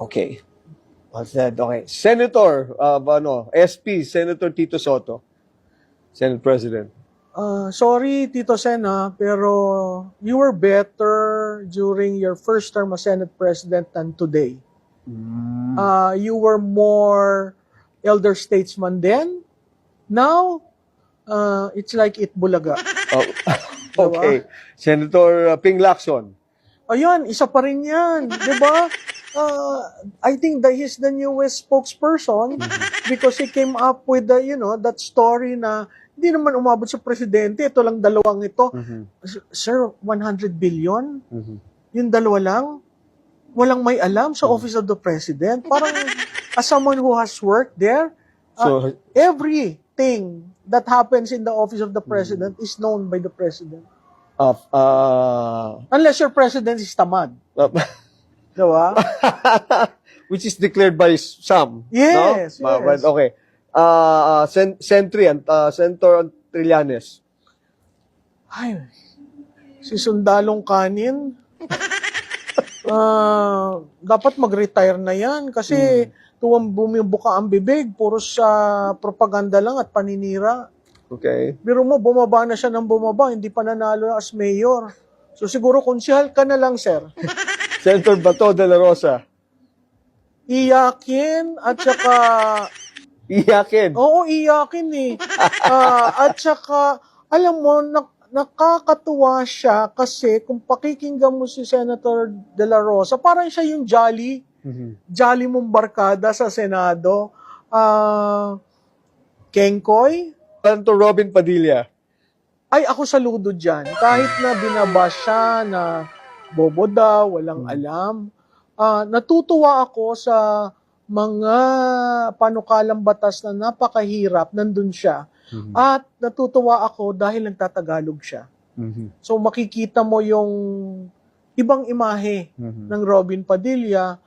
Okay. Well said. Okay. Senator, uh, ano, SP, Senator Tito Soto. Senate President. Uh, sorry, Tito Sen, ah, pero you were better during your first term as Senate President than today. Mm. Uh, you were more elder statesman then. Now, uh, it's like it bulaga. Oh, okay. Senator uh, Ping Lacson. Ayun, isa pa rin yan. di ba? Uh, I think that he's the newest spokesperson because he came up with the, you know, that story na hindi naman umabot sa presidente. Ito lang dalawang ito. Mhm. Sir, 100 billion? Mhm. Yung dalawa lang? Walang may alam sa Office of the President? Parang, as someone who has worked there, So, everything that happens in the Office of the President is known by the President. uh, uh, Unless your President is tamad. Diba? which is declared by some. Yes, no? Uh, yes. but okay. Uh, Sen- Sentry, and uh, Senator Trillanes. Ay, si Sundalong Kanin, ah, dapat mag-retire na yan kasi tuwang bumibuka ang bibig, puro sa propaganda lang at paninira. Okay. Biro mo, bumaba na siya ng bumaba, hindi pa nanalo as mayor. So siguro konsihal ka na lang, sir. Senator Bato de la Rosa. Iyakin at saka Iyakin. Oo, iyakin eh. Ah, at saka, alam mo, nak- nakakatuwa siya kasi kung pakikinggan mo si Senator De La Rosa, parang siya yung jolly, Mhm. jolly mong barkada sa Senado. Ah, Kengkoy, Senator Robin Padilla. ay ako saludo dyan. Kahit na binaba siya na bobo daw, walang alam, ah, natutuwa ako sa mga panukalang batas na napakahirap, nandun siya. Mhm. At natutuwa ako dahil nagtatagalog siya. Mhm. So makikita mo yung ibang imahe Mhm. ng Robin Padilla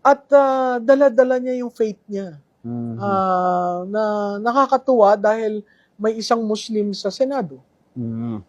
at ah, dala-dala niya yung faith niya. Mhm. Ah, na nakakatuwa dahil may isang Muslim sa Senado. Mhm.